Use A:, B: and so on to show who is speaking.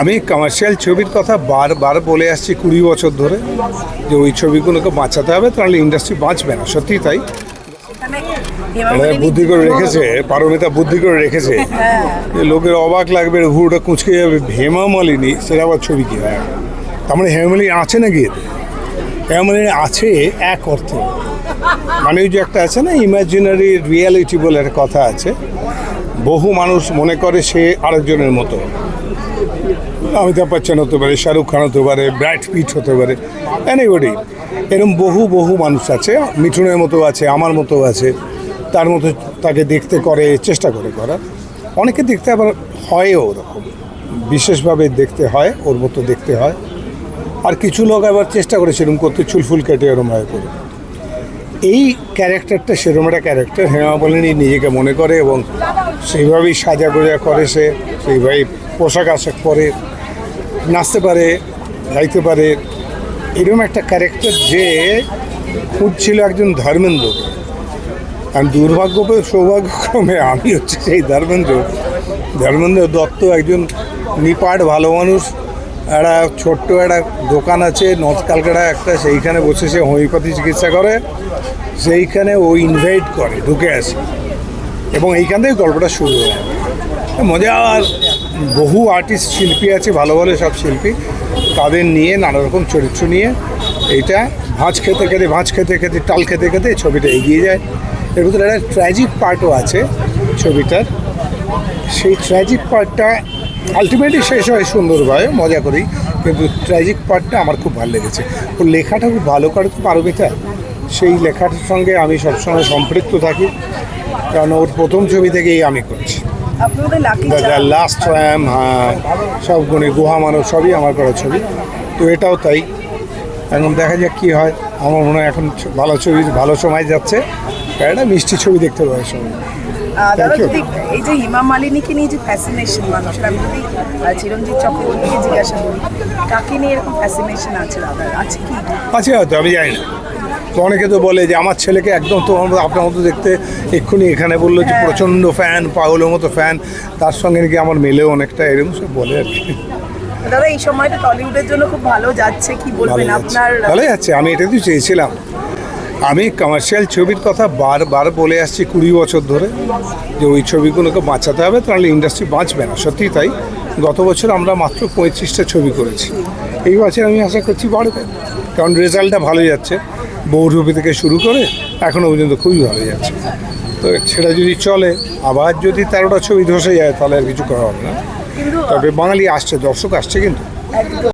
A: আমি কমার্শিয়াল ছবির কথা বারবার বলে আসছি কুড়ি বছর ধরে যে ওই ছবিগুলোকে বাঁচাতে হবে তাহলে ইন্ডাস্ট্রি বাঁচবে না। সত্যি তাই?
B: সেখানে
A: বুদ্ধি করে রেখেছে পারমিতা বুদ্ধি করে রেখেছে। যে লোকের অবাক লাগবে হুড়টা কুচকে যাবে হেমা মালিনী সেটা আবার ছবি কি হয়? তার মানে হেমামালিনী আছে নাকি এতে? হেমামালিনী আছে এক অর্থে। মানে ওই যে একটা আছে না ইমাজিনারি রিয়ালিটি বলে একটা কথা আছে। বহু মানুষ মনে করে সে আরেকজনের মতো। অমিতাভ বচ্চন হতে পারে, শাহরুখ খান হতে পারে ব্রাইট পিট হতে পারে এনিবডি এরকম বহু বহু মানুষ আছে, মিঠুনের মতো আছে, আমার মতো আছে, তার মতো তাকে দেখতে করে, চেষ্টা করে করার অনেকে দেখতে আবার হয়ও ওরকম। বিশেষভাবে দেখতে হয়, ওর মতো দেখতে হয়। আর কিছু লোক আবার চেষ্টা করে সেরকম করতে চুলফুল কেটে এরম হয় করে। এই ক্যারেক্টারটা সেরকম একটা ক্যারেক্টার হেমা বলেনি নিজেকে মনে করে এবং সেইভাবেই সাজা গোজা করে সে, সেইভাবেই পোশাক আশাক পরে, নাচতে পারে, গাইতে পারে। এরকম একটা ক্যারেক্টার যে খুঁজছিল একজন ধর্মেন্দ্র আর দুর্ভাগ্য সৌভাগ্যক্রমে আমি হচ্ছে সেই ধর্মেন্দ্র ধর্মেন্দ্র দত্ত একজন নিপাট ভালো মানুষ। একটা ছোট্ট একটা দোকান আছে নর্থ ক্যালকাটা একটা, সেইখানে বসে সে হোমিওপ্যাথি চিকিৎসা করে। সেইখানে ও ইনভাইট করে, ঢুকে আসে। এবং এইখান থেকে গল্পটা শুরু হয়। মজা আর বহু আর্টিস্ট শিল্পী আছে, ভালো ভালো সব শিল্পী। তাদের নিয়ে নানা রকম চরিত্র নিয়ে এইটা ভাঁজ খেতে খেতে, ভাঁজ খেতে খেতে, টাল খেতে খেতে ছবিটা এগিয়ে যায়। এর ভিতরে একটা ট্র্যাজিক পার্টও আছে ছবিটার। সেই ট্র্যাজিক পার্টটা আলটিমেটলি শেষ হয় সুন্দরভাবে মজা করি। কিন্তু ট্র্যাজিক পার্টটা আমার খুব ভালো লেগেছে। ওর লেখাটা খুব ভালো করে তো পারবিতা সেই লেখাটার সঙ্গে আমি সবসময় সম্পৃক্ত থাকি। কারণ ওর প্রথম ছবি থেকেই আমি করছি। লাস্ট ট্র্যাম হ্যাঁ সব গুণে গুহা মানব সবই আমার করা ছবি। তো এটাও তাই। এখন দেখা যাক কী হয়। আমার মনে হয় এখন ভালো ছবি ভালো সময় যাচ্ছে। একটা মিষ্টি ছবি দেখতে পাবে সবাই।
B: এই যে হিমা মালিনীকে নিয়ে যে ফ্যাসিনেশন মানুষের আমি যদি চিরঞ্জিত চক্রবর্তীকে জিজ্ঞাসা করি কাকে নিয়ে এরকম ফ্যাসিনেশন আছে দাদার আছে কি?
A: আছে হয়তো আমি জানি না। তো অনেকে তো বলে যে আমার ছেলেকে একদম তো আপনার মতো দেখতে এক্ষুনি এখানে বলল যে প্রচণ্ড ফ্যান পাগলের মতো ফ্যান তার সঙ্গে নাকি আমার মেলেও অনেকটা এরকম সব বলে আর কি।
B: দাদা এই সময়টা টলিউডের জন্য খুব ভালো যাচ্ছে কি বলবেন আপনার?
A: ভালো যাচ্ছে আমি এটা তো চেয়েছিলাম। আমি কমার্শিয়াল ছবির কথা বারবার বলে আসছি কুড়ি বছর ধরে যে ওই ছবিগুলোকে বাঁচাতে হবে তাহলে ইন্ডাস্ট্রি বাঁচবে না। সত্যি তাই। গত বছর আমরা মাত্র পঁয়ত্রিশটা ছবি করেছি। এই বছর আমি আশা করছি বাড়বে। কারণ রেজাল্টটা ভালো যাচ্ছে। বহুরূপী থেকে শুরু করে এখনও পর্যন্ত খুবই ভালো যাচ্ছে। তো সেটা যদি চলে আবার যদি তেরোটা ছবি ধসে যায় তাহলে আর কিছু করা হবে না। তবে বাঙালি আসছে দর্শক আসছে কিন্তু।